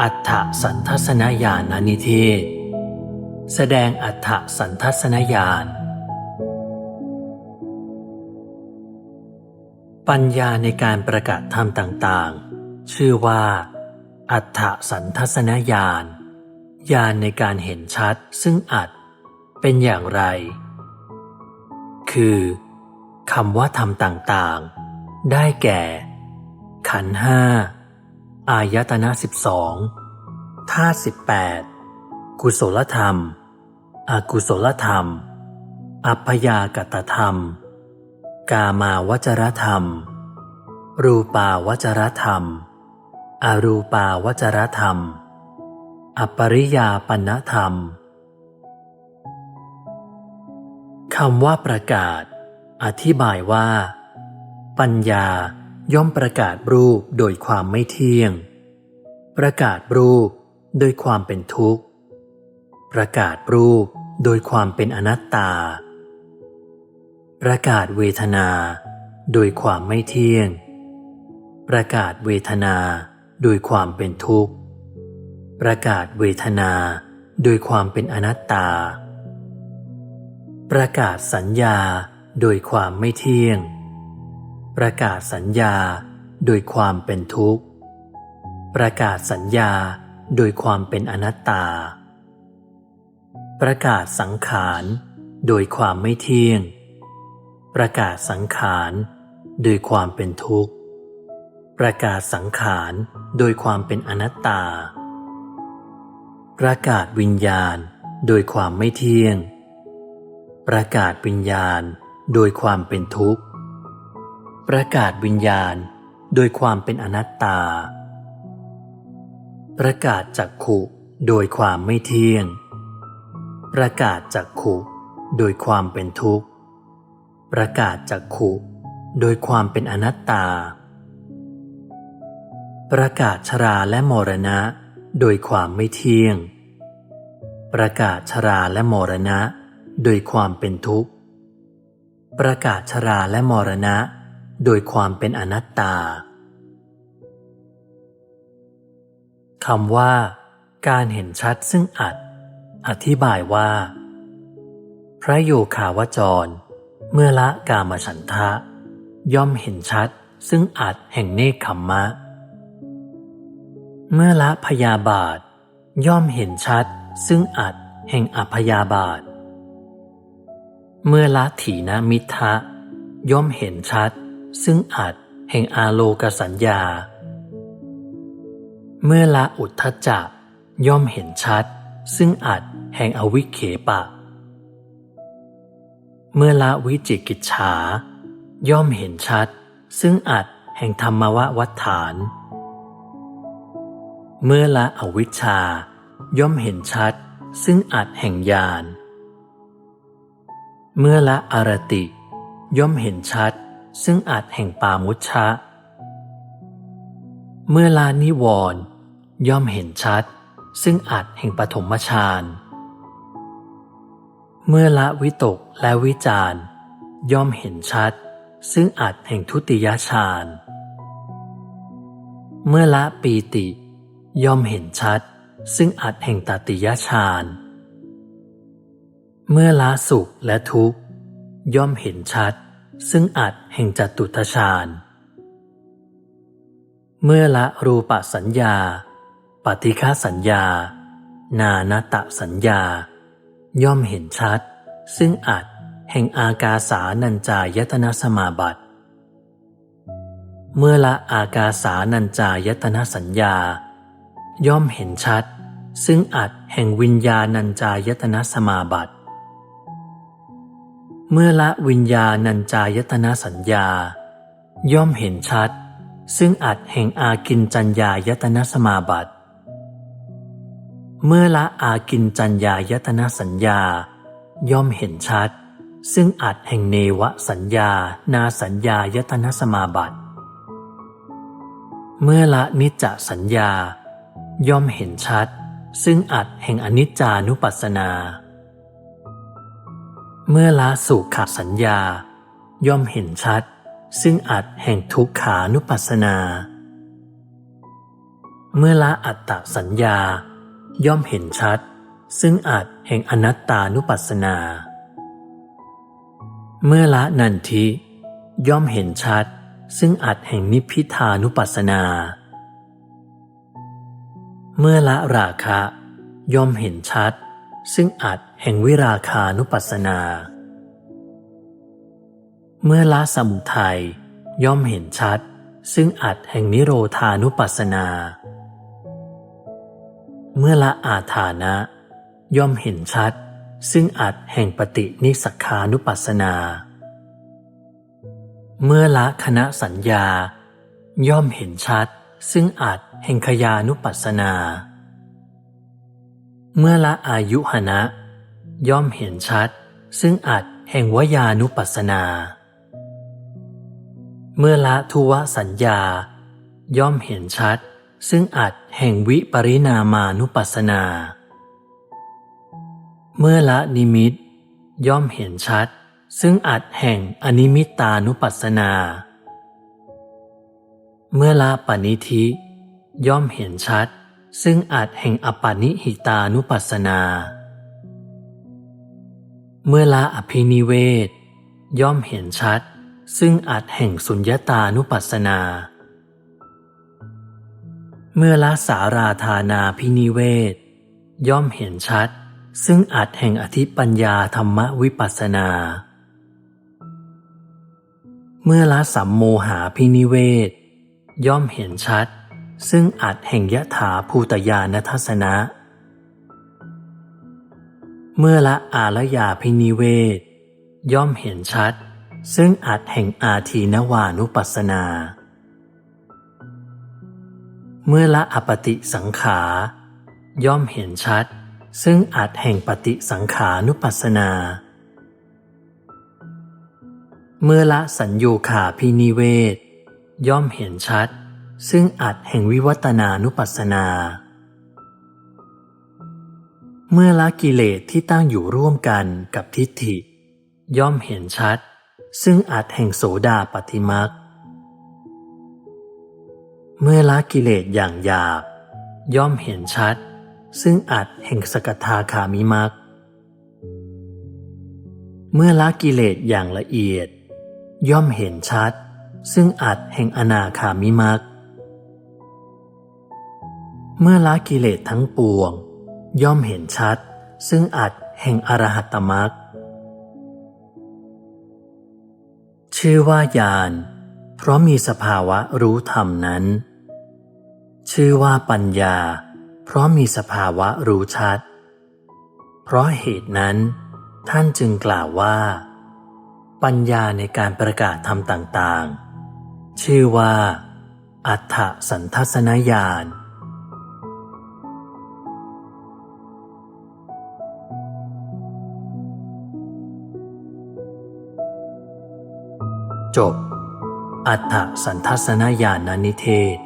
อัฏฐสันทัศนญาณนิเทศ แสดงอัฏฐสันทัศนญาณปัญญาในการประกาศธรรมต่างๆ ชื่อว่า อัฏฐสันทัศนญาณญาณในการเห็นชัดซึ่งอัดเป็นอย่างไร คือคำว่าธรรมต่างๆ ได้แก่ ขันห้า อายตนะสิบสองธาตุสิบแปดกุศลธรรม อกุศลธรรม อัพยากตธรรม กามาวจรธรรม รูปาวจรธรรม อรูปาวจรธรรมอปริยาปณธรรมคำว่าประกาศ อธิบายว่า ปัญญา ย่อมประกาศรูปโดยความไม่เที่ยง ประกาศรูปโดยความเป็นทุกข์ ประกาศรูปโดยความเป็นอนัตตา ประกาศเวทนา โดยความไม่เที่ยง ประกาศเวทนาโดยความเป็นทุกข์ ประกาศเวทนาโดยความเป็นอนัตตา ประกาศสัญญาโดยความไม่เที่ยง ประกาศสัญญาโดยความเป็นทุกข์ ประกาศสัญญาโดยความเป็นอนัตตา ประกาศสังขารโดยความไม่เที่ยง ประกาศสังขารโดยความเป็นทุกข์ ประกาศสังขารโดยความเป็นอนัตตา ประกาศวิญญาณโดยความไม่เที่ยง ประกาศวิญญาณโดยความเป็นทุกข์ ประกาศวิญญาณโดยความเป็นอนัตตา ประกาศจักขุโดยความไม่เที่ยง ประกาศจักขุโดยความเป็นทุกข์ ประกาศจักขุโดยความเป็นอนัตตา ประกาศชราและมรณะ โดยความไม่เที่ยง ประกาศชราและมรณะ โดยความเป็นทุกข์ ประกาศชราและมรณะ โดยความเป็นอนัตตาคำว่า การเห็นชัดซึ่งอัด อธิบายว่า พระโยคาวจร เมื่อละกามฉันทะ ย่อมเห็นชัดซึ่งอัดแห่งเนคขมมะ เมื่อละพยาบาท ย่อมเห็นชัดซึ่งอัดแห่งอพยาบาท เมื่อละถีนมิทะ ย่อมเห็นชัด ซึ่งอัดแห่งอาโลกสัญญา เมื่อละอุทธจักย่อมเห็นชัด ซึ่งอัดแห่งอวิเคปะ เมื่อละวิจิกิจฉา ย่อมเห็นชัด ซึ่งอัดแห่งธรรมววัฏฐาน เมื่อละอวิชชา ย่อมเห็นชัด ซึ่งอัดแห่งญาณเมื่อละอารติ ย่อมเห็นชัด ซึ่งอัดแห่งปามุชะ เมื่อละนิวรย่อมเห็นชัด ซึ่งอัดแห่งปฐมฌานเมื่อละวิตกและวิจารย่อมเห็นชัด ซึ่งอัดแห่งทุติยฌานเมื่อละปีติ ย่อมเห็นชัด ซึ่งอัดแห่งตติยฌานเมื่อละสุขและทุกข์ ย่อมเห็นชัด ซึ่งอัดแห่งจัตุตฌาน เมื่อละรูปสัญญา ปฏิฆาสัญญา นานตะสัญญา ย่อมเห็นชัด ซึ่งอัดแห่งอากาสานัญจายตนะสมาบัติ เมื่อละอากาสานัญจายตนะสัญญา ย่อมเห็นชัด ซึ่งอัดแห่งวิญญาณัญจายตนะสมาบัติ เมื่อละวิญญาณัญจายตนะสัญญา ย่อมเห็นชัด ซึ่งอัดแห่งอากินจัญญายตนะสมาบัติ เมื่อละอากินจัญญายตนะสัญญา ย่อมเห็นชัด ซึ่งอัดแห่งเนวสัญญา นาสัญญายตนะสมาบัติ เมื่อละนิจจสัญญา ย่อมเห็นชัด ซึ่งอัดแห่งอนิจจานุปัสสนา เมื่อละสุขสัญญา ย่อมเห็นชัด ซึ่งอัดแห่งทุกขานุปัสสนา เมื่อละอัตตสัญญา ย่อมเห็นชัด ซึ่งอาจแห่งอนัตตานุปัสสนา เมื่อละนันทิ ย่อมเห็นชัด ซึ่งอาจแห่งนิพพิทานุปัสสนา เมื่อละราคะ ย่อมเห็นชัด ซึ่งอาจ แห่งวิราคานุปัสสนา เมื่อละสมุทัยย่อมเห็นชัด ซึ่งอาจแห่งนิโรธานุปัสสนา เมื่อละอาธานะ ย่อมเห็นชัด ซึ่งอาจแห่งปฏินิสักานุปัสสนา เมื่อละคณะสัญญา ย่อมเห็นชัด ซึ่งอาจแห่งขยานุปัสสนา เมื่อละอายุหนะ ย่อมเห็นชัด ซึ่งอาจแห่งวยานุปัสนา เมื่อละทุวสัญญา ย่อมเห็นชัด ซึ่งอาจแห่งวิปริณามานุปัสนา เมื่อละนิมิต ย่อมเห็นชัด ซึ่งอาจแห่งอนิมิตานุปัสนา เมื่อละปณิธิ ย่อมเห็นชัด ซึ่งอาจแห่งอปานิหิตานุปัสนา เมื่อละอภินิเวศ ย่อมเห็นชัด ซึ่งอาจแห่งสุญญตานุปัสสนา เมื่อละสาราธานาพินิเวศ ย่อมเห็นชัด ซึ่งอาจแห่งอธิปัญญาธรรมวิปัสสนา เมื่อละสัมโมหาพินิเวศ ย่อมเห็นชัด ซึ่งอาจแห่งยถาภูตยานทัศนะ เมื่อละอารยาพินิเวศ ย่อมเห็นชัด ซึ่งอาจแห่งอาทีนวานุปัสสนา เมื่อละอปติสังขา ย่อมเห็นชัด ซึ่งอาจแห่งปฏิสังขานุปัสสนา เมื่อละสัญญูขาพินิเวศ ย่อมเห็นชัด ซึ่งอาจแห่งวิวัตนานุปัสสนา เมื่อละกิเลสที่ตั้งอยู่ร่วมกันกับทิฏฐิ ย่อมเห็นชัด ซึ่งอาจแห่งโสดาปฏิมักเมื่อละกิเลสอย่างหยาบ ย่อมเห็นชัด ซึ่งอาจแห่งสกทาคามิมักเมื่อละกิเลสอย่างละเอียด ย่อมเห็นชัด ซึ่งอาจแห่งอนาคามิมักเมื่อละกิเลสทั้งปวง ย่อมเห็นชัด ซึ่งอาจแห่งอรหัตตมักชื่อว่าญาณเพราะมีสภาวะรู้ธรรมนั้น ชื่อว่าปัญญา เพราะมีสภาวะรู้ชัด เพราะเหตุนั้น ท่านจึงกล่าวว่า ปัญญาในการประกาศธรรมต่างๆ ชื่อว่า อัฏฐสันทัศนญาณ จบ อัฏฐสันทัศนญาณนิเทศ